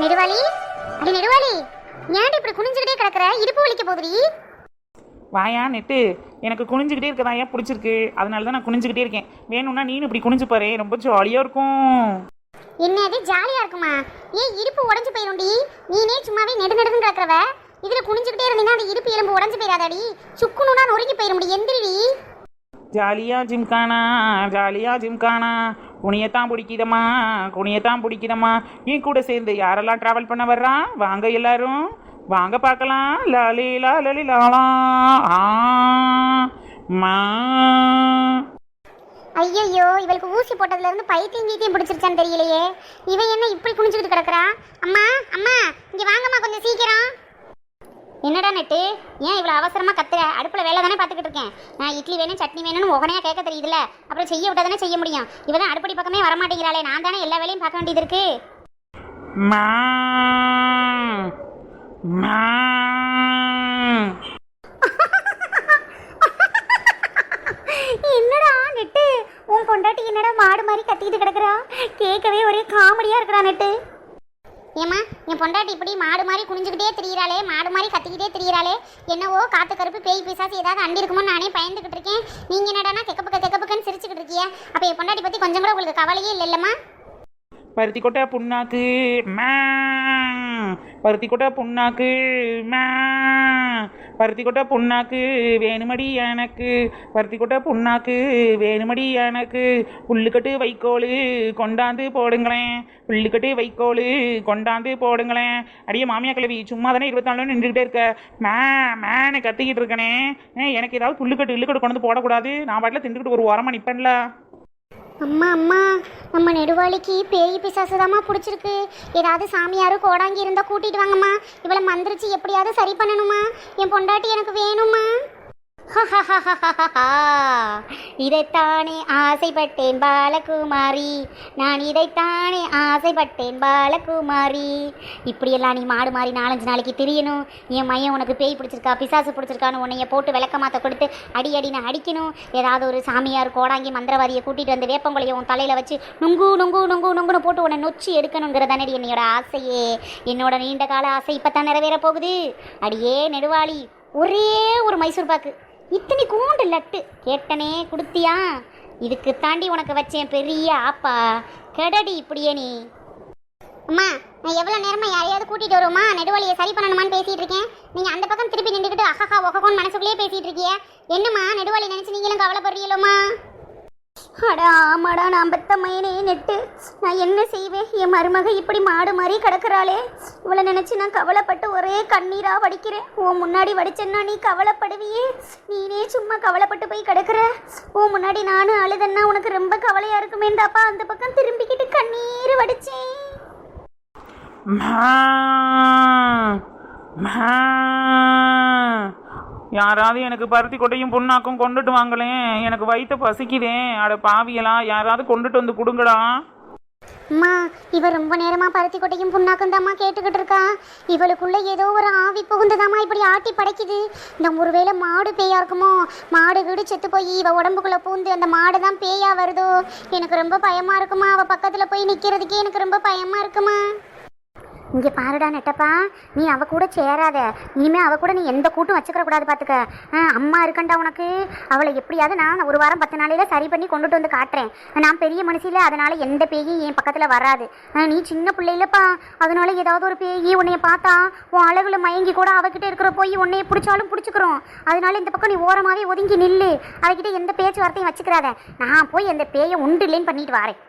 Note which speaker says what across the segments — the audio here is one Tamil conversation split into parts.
Speaker 1: நெடுவாளி? அடி நெடுவாளி ஏன்டி இப்படி குனிஞ்சுக்கிட்டே கிடக்குற? இடுப்பு வலிக்க போகுதுடி.
Speaker 2: வாயா நெட்டு. எனக்கு குனிஞ்சுக்கிட்டே இருக்கதா ஏன் பிடிச்சிருக்கு? அதனால தான் நான் குனிஞ்சுக்கிட்டே இருக்கேன். வேணும்னா நீனும் இப்படி குனிஞ்சு பாரு. ரொம்ப ஜாலியாக இருக்கும்.
Speaker 1: என்னது ஜாலியா இருக்குமா? ஏன் இடுப்பு உடைஞ்சு போயிரும்டி. நீனே சும்மாவே நெடு நெடுன்னு கிடக்குறவ. இதுல குனிஞ்சுக்கிட்டே இருந்தீங்கன்னா அந்த இடுப்பு எலும்பு உடைஞ்சு போயிடாதாடி சுக்குனுனா நொறுங்கி போயிரும் எந்திரிடி.
Speaker 2: ஜாலியா ஜிம்கானா. ஜாலியா ஜிம்கானா. குனியத்தான் பிடிக்குதம்மா குனியத்தான் பிடிக்குதம்மா. என் கூட சேர்ந்து யாரெல்லாம் ட்ராவல் பண்ண வர்றா? வாங்க எல்லாரும். வாங்க பார்க்கலாம். லாலி லாலி லாலா ஆ மா.
Speaker 1: ஐயையோ இவளுக்கு ஊசி போட்டதுல இருந்து பைத்தியம் கீத்தியம் பிடிச்சிருச்சான்னு தெரியலையே. இவன் என்ன இப்படி குனிஞ்சுக்கிட்டு கிடக்குறா? அம்மா அம்மா இங்க வாங்கம்மா கொஞ்சம் சீக்கிரம். என்னடா நெட்டு? ஏன் இவ்வளோ அவசரமா கத்துற? அடுப்புல வேலை தானே பார்த்துக்கிட்டு இருக்கேன். நான் இட்லி வேணும் சட்னி வேணும்னு உடனே கேட்க தெரியுதுல அப்புறம் செய்ய விட்டா தானே செய்ய முடியும். இவ தான் அடுப்படி பக்கமே வரமாட்டேங்கிறாளே. நான் தானே எல்லா வேலையும் பார்க்க வேண்டியது இருக்கு? என்னடா நெட்டு? உன் பொண்டாட்டி என்னடா மாடு மாதிரி கத்திக்கிட்டு கிடக்குறா? கேட்கவே ஒரே காமெடியா இருக்குடா நெட்டு. ஏமா என் பொண்டாட்டி இப்படி மாடு மாதிரி குனிஞ்சுக்கிட்டே திரியிறாளே மாடு மாதிரி கத்திக்கிட்டே திரியிறாளே. என்னவோ காத்து கருப்பு பேய் பிசாசு ஏதாவது அண்டி இருக்குமோ நானே பயந்துக்கிட்டு இருக்கேன். நீங்கள் என்னடானா தெக்கப்பக்க தெக்கப்பக்கன்னு சிரிச்சுக்கிட்டு இருக்கியா. அப்போ என் பொண்டாட்டி பற்றி கொஞ்சம் கூட உங்களுக்கு கவலையே இல்லைல்லம்மா.
Speaker 2: பருத்தி கொட்டை புண்ணாக்கு மே பருத்தி கொட்டை புண்ணாக்கு மே பருத்தி கொட்டை புண்ணாக்கு வேணுமடி எனக்கு. பருத்தி கொட்டை புண்ணாக்கு வேணுமடி எனக்கு. புல்லுக்கட்டு வைக்கோல் கொண்டாந்து போடுங்களேன். புல்லுக்கட்டு வைக்கோல் கொண்டாந்து போடுங்களேன். அடியே மாமியா கிளவி சும்மா தானே இருபத்தி நாலு நின்றுக்கிட்டே இருக்க. மே மேனு கத்திக்கிட்டு இருக்கனே. எனக்கு ஏதாவது புல்லுக்கட்டு இல்லுக்கட்டு கொண்டு வந்து போடக்கூடாது. நான் பாட்டில் திண்டுக்கிட்டு ஒரு உரமா நிற்பேன்ல
Speaker 1: அம்மா அம்மா நம்ம நெடுவாளிக்கு பேய் பிசாசு தாம்மா பிடிச்சிருக்கு. ஏதாவது சாமியாரும் கோடாங்கி இருந்தால் கூட்டிட்டு வாங்கம்மா. இவளை மந்திரிச்சு எப்படியாவது சரி பண்ணணுமா? என் பொண்டாட்டி எனக்கு வேணுமா? இதைத்தானே ஆசைப்பட்டேன் பாலகுமாரி. நான் இதைத்தானே ஆசைப்பட்டேன் பாலகுமாரி. இப்படியெல்லாம் நீ மாடு மாறி நாலஞ்சு நாளைக்கு திரியணும். என் மையம் உனக்கு பேய் பிடிச்சிருக்கா பிசாசு பிடிச்சிருக்கான்னு உன்னைய போட்டு விளக்கமாத்த கொடுத்து அடி அடி நான் அடிக்கணும். ஏதாவது ஒரு சாமியார் கோடாங்கி மந்திரவாதியை கூட்டிகிட்டு வந்து வேப்பங்குழைய உன் தலையில் வச்சு நுங்கு நுங்கு நுங்கு நுங்குன்னு போட்டு உன்னை நொச்சி எடுக்கணுங்கிறதானடி என்னோட ஆசையே. என்னோட நீண்ட கால ஆசை இப்போ தான் நிறைவேற போகுது. அடியே நெடுவாளி ஒரே ஒரு மைசூர் பாக்கு. இத்தனை கூண்டு லட்டு. கேட்டனே கொடுத்தியா? இதுக்கு தாண்டி உனக்கு வச்சேன் பெரிய ஆப்பா. கெடடி இப்படியே நீ. அம்மா நான் எவ்வளோ நேரமா யாரையாவது கூட்டிட்டு வருவோமா? நெடுவழியை சரி பண்ணணுமான்னு பேசிட்டு இருக்கேன். நீங்க அந்த பக்கம் திருப்பி நின்றுக்கிட்டு அஹஹா ஒககோன்னு மனசுக்குள்ளேயே பேசிட்டு இருக்கிய என்னம்மா நெடுவழி நினைச்சு நீங்களும் கவலைப்படுறீங்களோமா அடா ஆமாடா நான் பெத்த மயனே நெட்டு நான் என்ன செய்வேன்? என் மருமக இப்படி மாடு மாதிரி கிடக்குறாளே. இவளை நினச்சி நான் கவலைப்பட்டு ஒரே கண்ணீராக வடிக்கிறேன். உன் முன்னாடி வடிச்சேன்னா நீ கவலைப்படுவியே. நீனே சும்மா கவலைப்பட்டு போய் கிடக்குற. உன் முன்னாடி நானும் அழுதன்னா உனக்கு ரொம்ப கவலையாக இருக்குமேண்டாப்பா அந்த பக்கம் திரும்பிக்கிட்டு கண்ணீர் வடிச்சேன்.
Speaker 2: யாராவது எனக்கு பருத்தி கொட்டையும் புண்ணாக்கும் கொண்டுட்டு வாங்களேன். எனக்கு வயிற்ற பசிக்குதே. அட பாவியலா யாராவது கொண்டுட்டு வந்து கொடுங்கடா.
Speaker 1: அம்மா இவ ரொம்ப நேரமா பருத்தி கொட்டையும் புண்ணாக்கும் தாம்மா கேட்டுக்கிட்டு இருக்கா. இவளுக்குள்ள ஏதோ ஒரு ஆவி புகுந்துதாம்மா இப்படி ஆட்டி படைக்குது. இந்த ஒருவேளை மாடு பேயா இருக்குமோ? மாடு வீடு செத்து போய் இவ உடம்புக்குள்ள பூந்து அந்த மாடு தான் பேயா வருதோ? எனக்கு ரொம்ப பயமா இருக்குமா? அவ பக்கத்துல போய் நிக்கிறதுக்கே எனக்கு ரொம்ப பயமா இருக்குமா? இங்கே பாருடா நெட்டப்பா நீ அவ கூட சேராத. இனிமே அவ கூட நீ எந்த கூட்டும் வச்சுக்கிற கூடாது பார்த்துக்க ஆ, அம்மா இருக்கண்டா உனக்கு. அவளை எப்படியாவது நான் ஒரு வாரம் பத்து நாளையில் சரி பண்ணி கொண்டுட்டு வந்து காட்டுறேன். நான் பெரிய மனுஷில அதனால எந்த பேயும் என் பக்கத்தில் வராது. ஆ, நீ சின்ன பிள்ளையிலப்பா அதனால ஏதாவது ஒரு பேயி உன்னைய பார்த்தா உன் அழகுல மயங்கி கூட அவகிட்ட இருக்கிற போய் உன்னைய பிடிச்சாலும் பிடிச்சிக்கிறோம். அதனால இந்த பக்கம் நீ ஓரமாகவே ஒதுங்கி நில்லு. அவகிட்ட எந்த பேச்சு வார்த்தையும் வச்சுக்கிறாத. நான் போய் அந்த பேயை உண்டு இல்லைன்னு பண்ணிட்டு வரேன்.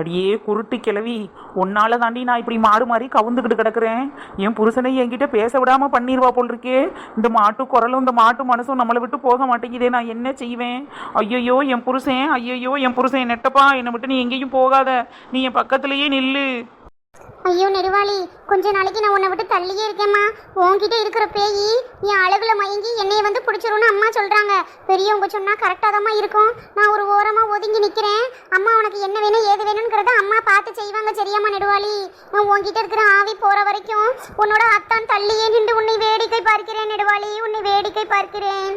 Speaker 2: அடியே குருட்டு கிளவி உன்னால தாண்டி நான் இப்படி மாடு மாதிரி கவுந்துக்கிட்டு கிடக்குறேன். என் புருஷனை என்கிட்ட பேச விடாம பண்ணிடுவா போல் இருக்கே இந்த மாட்டு குரலும் இந்த மாட்டு மனசும் நம்மளை விட்டு போக மாட்டேங்குதே நான் என்ன செய்வேன்? ஐயையோ என் புருஷன் ஐயையோ என் புருஷன் நெட்டப்பா என்னை விட்டு நீ எங்கேயும் போகாத. நீ என் பக்கத்துலயே நில்லு.
Speaker 1: ஐயோ நெடுவாளி கொஞ்ச நாளைக்கு நான் உன்னை விட்டு தள்ளியே இருக்கேம்மா. உன்கிட்ட இருக்கிற பேயி என் அழகுல மயங்கி என்னைய வந்து பிடிச்சிரும்னு அம்மா சொல்றாங்க. பெரியவங்க சொன்னா கரெக்டாக இருக்கும். நான் ஒரு ஓரமா ஒதுங்கி நிக்கிறேன். அம்மா உனக்கு என்ன வேணும் ஏது வேணுங்கிறத அம்மா பார்த்து செய்வாங்க சரியாம்மா நெடுவாளி? நான் உன்கிட்ட இருக்கிற ஆவி போற வரைக்கும் உன்னோட அத்தான் தள்ளியே நின்று உன்னை வேடிக்கை பார்க்கிறேன் நெடுவாளி உன்னை வேடிக்கை பார்க்கிறேன்.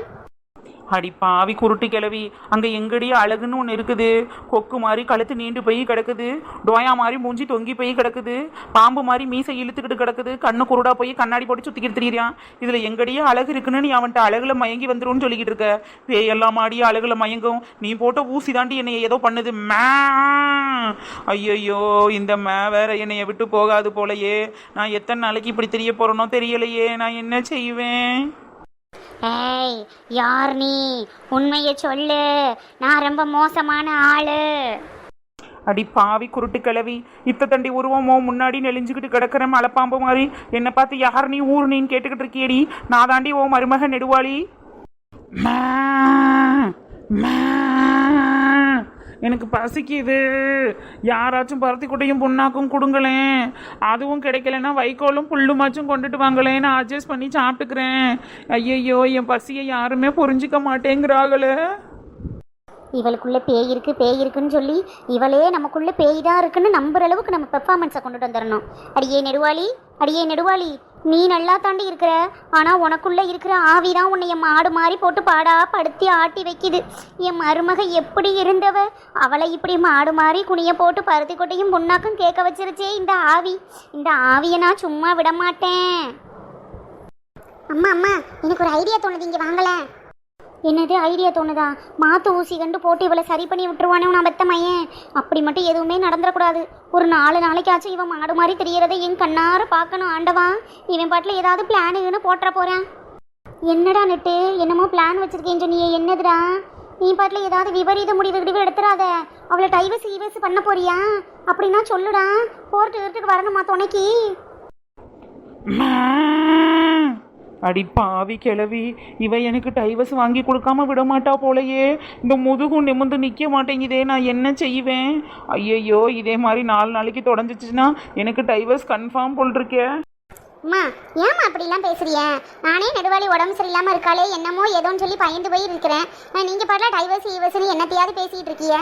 Speaker 2: அடி பாவி குருட்டு கிளவி அங்கே எங்கடி அழகுன்னு ஒன்று இருக்குது? கொக்கு மாதிரி கழுத்து நீண்டு போய் கிடக்குது. டோயா மாதிரி மூஞ்சி தொங்கி போய் கிடக்குது. பாம்பு மாதிரி மீசை இழுத்துக்கிட்டு கிடக்குது. கண்ணு குருடா போய் கண்ணாடி போட்டு சுற்றிக்கிட்டு திரியிறான் இதில் எங்கடியே அழகு இருக்குன்னு நீ அவன்கிட்ட அழகுல மயங்கி வந்துரும்னு சொல்லிக்கிட்டு இருக்க. பேயெல்லாம் மாடி அழகுல மயங்கும். நீ போட்ட ஊசி தாண்டி என்னை ஏதோ பண்ணுது. மே. ஐயையோ இந்த மே வேற என்னைய விட்டு போகாது போலையே. நான் எத்தனை நாளைக்கு இப்படி தெரிய போகிறேனோ தெரியலையே. நான் என்ன செய்வேன்?
Speaker 1: ஏய் யார் நீ? உண்மையை சொல்லு. நான் ரொம்ப மோசமான ஆளு.
Speaker 2: அடி பாவி குருட்டு கிளவி இத்த தண்டி உருவமோ முன்னாடி நெளிஞ்சுக்கிட்டு கிடக்கிற மலைப்பாம்பு மாதிரி. என்னை பார்த்து யார் நீ ஊர் நீன்னு கேட்டுக்கிட்டு இருக்கியடி? நான் தாண்டி ஓ மருமக நெடுவாளி. மா மே. எனக்கு பசிக்குது. யாராச்சும் பருத்தி குட்டையும் புண்ணாக்கும் கொடுங்களேன். அதுவும் கிடைக்கலன்னா வைக்கோலும் புல்லுமாச்சும் கொண்டுட்டு வாங்களேன். நான் அட்ஜஸ்ட் பண்ணி சாப்பிட்டுக்கிறேன். ஐயையோ என் பசியை யாருமே புரிஞ்சுக்க மாட்டேங்கிறாங்களே.
Speaker 1: இவளுக்குள்ள பேய் இருக்கு பேய் இருக்குன்னு சொல்லி இவளே நமக்குள்ள பேய் தான் இருக்குன்னு நம்புற அளவுக்கு நம்ம பெர்ஃபார்மன்ஸை கொண்டுட்டு வந்துடணும் அடியே நெடுவாளி அடியே நெடுவாளி. நீ நல்லா தாண்டி இருக்கிற ஆனால் உனக்குள்ளே இருக்கிற ஆவி தான் உன்னை என் மாடு மாதிரி போட்டு பாடா படுத்தி ஆட்டி வைக்குது. என் மருமக எப்படி இருந்தவ? அவளை இப்படி மாடு மாதிரி குனிய போட்டு பருத்தி கொட்டையும் புண்ணாக்கும் கேட்க வச்சிருச்சே இந்த ஆவி. இந்த ஆவியை நான் சும்மா விட மாட்டேன் அம்மா அம்மா எனக்கு ஒரு ஐடியா தோணுது இங்கே வாங்கலேன் என்னது ஐடியா தோணுதா? மாத்து ஊசி கண்டு போட்டு இவளை சரி பண்ணி விட்டுருவானே நான் பெத்த மையன். அப்படி மட்டும் எதுவுமே நடந்துடக்கூடாது ஒரு நாலு நாளைக்காச்சும் இவன் மாடு மாதிரி தெரியறதை என் கண்ணார பார்க்கணும் ஆண்டவா. இவன் பாட்டில் ஏதாவது பிளானுன்னு போட்டுற போகிறேன் என்னடா நெட்டு? என்னமோ பிளான் வச்சுருக்கேன் சொன்னியே என்னதுடா? நீ பாட்டில் ஏதாவது விபரீத முடிவு கிடிவு எடுத்துடாத அவளை டைவர்ஸ் ஈவர்ஸ் பண்ண போறியா? அப்படின்னா சொல்லுடா. போர்ட்டு வீட்டுக்கு வரணுமா துணைக்கு?
Speaker 2: அடி பாவி கிளவி இவ எனக்கு டைவர்ஸ் வாங்கி கொடுக்காம விடமாட்டா போலையே. போலயே இந்த முதுகும் நிமிந்து நிற்க மாட்டேங்குதே நான் என்ன செய்வேன்? ஐயையோ இதே மாதிரி நாலு நாளைக்கு தொடஞ்சிச்சுன்னா எனக்கு டைவர்ஸ் கன்ஃபார்ம் போல்
Speaker 1: அம்மா ஏமா அப்படிலாம் பேசுறிய? நானே நெடுவாளி உடம்பு சரியில்லாமல் இருக்காளே என்னமோ ஏதோன்னு சொல்லி பயந்து போய் இருக்கிறேன். நீங்கள் பாட்டில் டைவர்ஸ் ஈவர்ஸ்னு என்னத்தையாவது பேசிகிட்டு இருக்கீங்க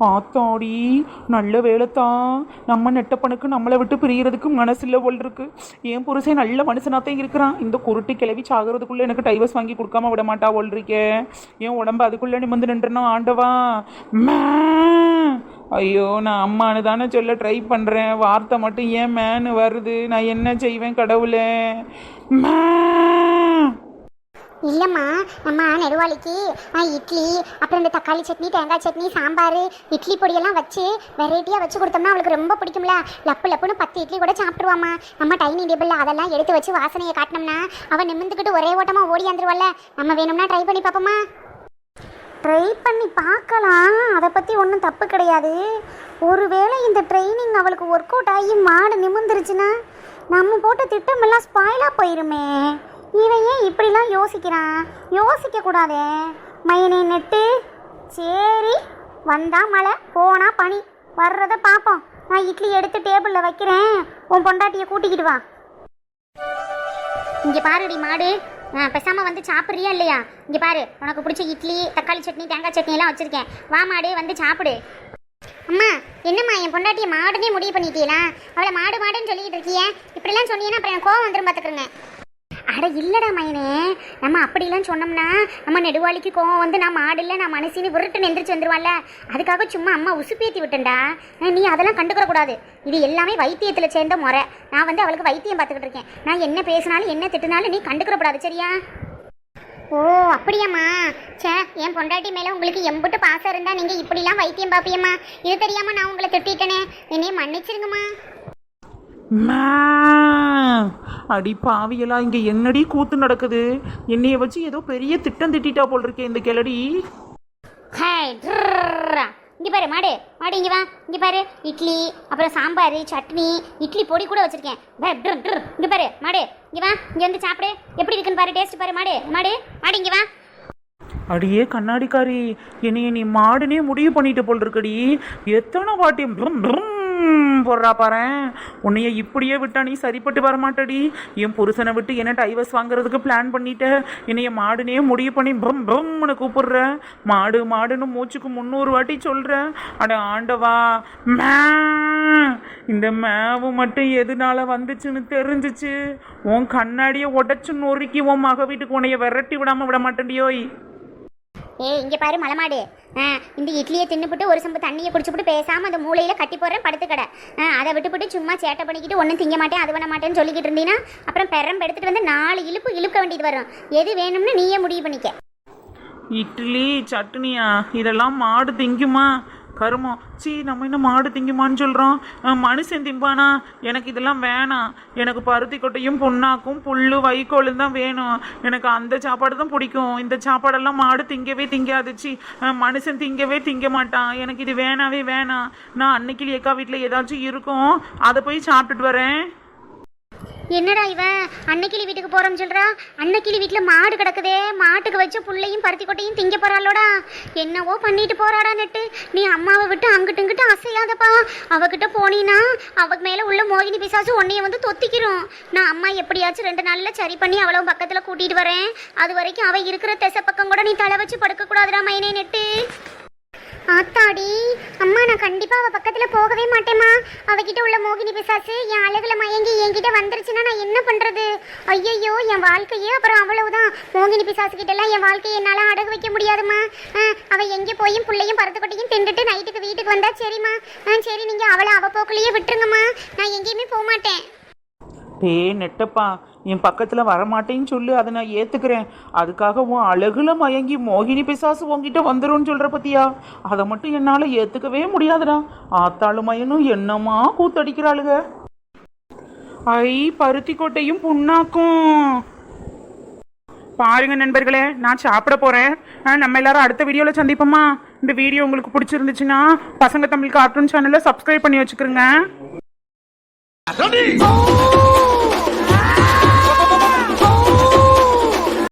Speaker 2: ஆத்தாடி நல்ல வேலைத்தான் நம்ம நெட்டப்பனுக்கு நம்மளை விட்டு பிரியறதுக்கு மனசில்ல போல் இருக்கு. என் புருஷன் நல்ல மனுஷனாத்தான் இருக்கிறான். இந்த குருட்டு கிளவி சாகிறதுக்குள்ள எனக்கு டைவர்ஸ் வாங்கி கொடுக்காம விட மாட்டா போல் இருக்கே. என் உடம்பு அதுக்குள்ள நிமிந்து நின்றுனா ஆண்டவா. மே. ஐயோ நான் அம்மானு தானே சொல்ல ட்ரை பண்ணுறேன் வார்த்தை மட்டும் ஏன் மேனு வருது? நான் என்ன செய்வேன் கடவுளே? மே.
Speaker 1: இல்லைம்மா நம்ம நெடுவாளிக்கு ஆ, இட்லி அப்புறம் இந்த தக்காளி சட்னி தேங்காய் சட்னி சாம்பார் இட்லி பொடியெல்லாம் வச்சு வெரைட்டியாக வச்சு கொடுத்தோம்னா அவளுக்கு ரொம்ப பிடிக்கும்ல. லப்பு லப்புன்னு பத்து இட்லி கூட சாப்பிட்ருவாம்மா நம்ம டைனிங் டேபிளில் அதெல்லாம் எடுத்து வச்சு வாசனையை காட்டினோம்னா அவள் நிமிந்துக்கிட்டு ஒரே ஓட்டமாக ஓடி வந்துருவாள்ல நம்ம வேணும்னா ட்ரை பண்ணி பார்ப்போமா ட்ரை பண்ணி பார்க்கலாம். அதை பற்றி ஒன்றும் தப்பு கிடையாது. ஒருவேளை இந்த ட்ரைனிங் அவளுக்கு ஒர்க் அவுட் ஆகி மாடு நிமிந்துருச்சுன்னா நம்ம போட்ட திட்டமெல்லாம் ஸ்பாயிலாக போயிருமே. இவன் ஏன் இப்படிலாம் யோசிக்கிறான்? யோசிக்க கூடாதே. மயனே நெட்டு. சரி வந்தா மழை போனா பனி. வர்றதை பார்ப்போம் நான் இட்லி எடுத்து டேபிளில் வைக்கிறேன். உன் பொண்டாட்டியை கூட்டிக்கிட்டு வா. இங்கே பாருடி மாடு. ஆ வந்து சாப்பிட்றியா இல்லையா? இங்கே பாரு உனக்கு பிடிச்ச இட்லி தக்காளி சட்னி தேங்காய் சட்னி எல்லாம் வா மாடு வந்து சாப்பிடு. அம்மா என்னம்மா என் பொண்டாட்டியை மாடுனே முடிவு பண்ணிட்டீங்களா? அவளை மாடு மாடுன்னு சொல்லிக்கிட்டு இருக்கிய. இப்படிலாம் சொன்னீங்கன்னா அப்புறம் என் கோவம் வந்துடும் பார்த்துக்கிறேங்க அட இல்லைடா மயனே நம்ம அப்படிலாம் சொன்னோம்னா நம்ம நெடுவாளிக்கு கோவம் வந்து நான் மாடு இல்லை நான் மனசின்னு விருட்டுன்னு எந்திரிச்சு வந்துருவாள்ல. அதுக்காக சும்மா அம்மா உசுப்பேத்தி விட்டேன்டா. நீ அதெல்லாம் கண்டுக்கிறக்கூடாது. இது எல்லாமே வைத்தியத்தில் சேர்ந்த முறை. நான் வந்து அவளுக்கு வைத்தியம் பார்த்துக்கிட்டு இருக்கேன். நான் என்ன பேசினாலும் என்ன திட்டினாலும் நீ கண்டுக்கிறக்கூடாது சரியா? ஓ அப்படியாம்மா. சே என் பொண்டாட்டி மேலே உங்களுக்கு எம்பிட்டு பாசம் இருந்தால் நீங்கள் இப்படிலாம் வைத்தியம் பார்ப்பியம்மா இது தெரியாமல் நான் உங்களை திட்டிட்டேனே. என்னையை மன்னிச்சிருங்கம்மா.
Speaker 2: அடி பாவியலா இங்க என்னடி கூத்து நடக்குது? என்னைய வச்சு ஏதோ பெரிய திட்டம் திட்டிட்டா போல் இருக்கே இந்த கிளடி.
Speaker 1: இங்கே பாரு மாடு. மாடு இங்கே வா. இங்கே பாரு. இட்லி அப்புறம் சாம்பார் சட்னி இட்லி பொடி கூட வச்சிருக்கேன். இங்கே பாரு மாடு. இங்கே வா. இங்கே வந்து சாப்பிடு. எப்படி இருக்குன்னு பாரு டேஸ்ட் பாரு மாடு. மாடு மாடு இங்கே வா.
Speaker 2: அடியே கண்ணாடிக்காரி. என்னைய நீ மாடுனே முடிவு பண்ணிட்டு போல் இருக்கடி எத்தனை வாட்டி போடுறா பாரேன் உன்னைய இப்படியே விட்டா நீ சரிப்பட்டு வர மாட்டடி என் புருஷனை விட்டு என்ன டைவர்ஸ் வாங்குறதுக்கு பிளான் பண்ணிட்ட? என்னைய மாடுனே முடிவு பண்ணி ப்ரம் பம்னு கூப்பிடுற. மாடு மாடுன்னு மூச்சுக்கு முந்நூறு வாட்டி சொல்கிறேன் அட ஆண்டவா மே இந்த மேவு மட்டும் எதனால வந்துச்சுன்னு தெரிஞ்சிச்சு. உன் கண்ணாடியை உடச்சு நொறுக்கி உன் மக வீட்டுக்கு உன்னைய விரட்டி விடாமல் விட மாட்டேன்டியோய்
Speaker 1: ஏய் இங்கே பாரு மலமாடு. இந்த இட்லியை தின்னுபிட்டு ஒரு சம்பு தண்ணியை குடிச்சுப்புட்டு பேசாமல் அந்த மூலையில் கட்டி போடுறேன் படுத்துக்கடை ஆ அதை விட்டுப்புட்டு சும்மா சேட்டை பண்ணிக்கிட்டு ஒன்றும் திங்க மாட்டேன் அது பண்ண மாட்டேன்னு சொல்லிக்கிட்டு இருந்தீங்கன்னா அப்புறம் பெரம் எடுத்துகிட்டு வந்து நாலு இழுப்பு இழுக்க வேண்டியது வரும். எது வேணும்னு நீயே முடிவு பண்ணிக்க.
Speaker 2: இட்லி சட்னியா? இதெல்லாம் மாடு திங்குமா? கருமம். சீ நம்ம இன்னும் மாடு திங்குமான்னு சொல்கிறோம் மனுஷன் திம்பானா? எனக்கு இதெல்லாம் வேணாம். எனக்கு பருத்தி கொட்டையும் புண்ணாக்கும் புல்லு வைக்கோலும் தான் வேணும். எனக்கு அந்த சாப்பாடு தான் பிடிக்கும். இந்த சாப்பாடெல்லாம் மாடு திங்கவே திங்காது சீ. மனுஷன் திங்கவே திங்க மாட்டான். எனக்கு இது வேணாவே வேணாம். நான் அன்னைக்கு எக்கா வீட்டில் ஏதாச்சும் இருக்கும். அதை போய் சாப்பிட்டுட்டு வரேன்.
Speaker 1: என்னடா இவன் அன்னைக்கிளி வீட்டுக்கு போறோம்னு சொல்றா? அன்னைக்கிளி வீட்டுல மாடு கிடக்குதே. மாட்டுக்கு வச்சு புள்ளையும் பருத்தி கொட்டையும் திங்க போறாளோடா. என்னவோ பண்ணிட்டு போறாடா நெட்டு. நீ அம்மாவை விட்டு அங்கிட்டு இங்கிட்டு அசையாதப்பா. அவகிட்ட போனீனா அவக்கு மேல உள்ள மோகினி பிசாசு உன்னைய வந்து தொத்திக்கிறோம் நான் அம்மா எப்படியாச்சும் ரெண்டு நாள்ல சரி பண்ணி அவ்வளவு பக்கத்துல கூட்டிட்டு வரேன். அது வரைக்கும் அவ இருக்கிற திசை பக்கம் கூட நீ தலை வச்சு படுக்க கூடாதுடா மைனே நெட்டு. ஆத்தாடி அம்மா நான் கண்டிப்பா அவ பக்கத்துல போகவே மாட்டேம்மா. அவகிட்ட உள்ள மோகினி பிசாசு என் அழகுல மயங்கி என்கிட்ட வந்துருச்சுன்னா நான் என்ன பண்றது? ஐயையோ என் வாழ்க்கையே அப்புறம் அவ்வளவுதான். மோகினி பிசாசு கிட்ட எல்லாம் என் வாழ்க்கையை என்னால அடகு வைக்க முடியாதும்மா. அவள் அவ எங்க போயும் பிள்ளையும் பருத்துக்கொட்டையும் தின்னுட்டு நைட்டுக்கு வீட்டுக்கு வந்தா சரிம்மா. ஆ, சரி நீங்க அவளை அவ போக்குலயே விட்டுருங்கம்மா. நான் எங்கேயுமே போக மாட்டேன்
Speaker 2: நெட்டப்பா. என் பக்கத்தில் வரமாட்டேன்னு சொல்லு அதை நான் ஏற்றுக்கிறேன் அதுக்காக உன் அழகுல மயங்கி மோகினி பிசாசு உங்ககிட்ட வந்துடும் சொல்கிற பத்தியா? அதை மட்டும் என்னால் ஏற்றுக்கவே முடியாதுடா. ஆத்தாளு மயனும் என்னமா கூத்தடிக்கிறாளுக? ஐ பருத்தி கொட்டையும் புண்ணாக்கும். பாருங்க நண்பர்களே நான் சாப்பிட போகிறேன் நம்ம எல்லாரும் அடுத்த வீடியோவில் சந்திப்போமா இந்த வீடியோ உங்களுக்கு பிடிச்சிருந்துச்சுன்னா பசங்க தமிழ் கார்ட்டூன் சேனலை சப்ஸ்கிரைப் பண்ணி வச்சுக்கிறோங்க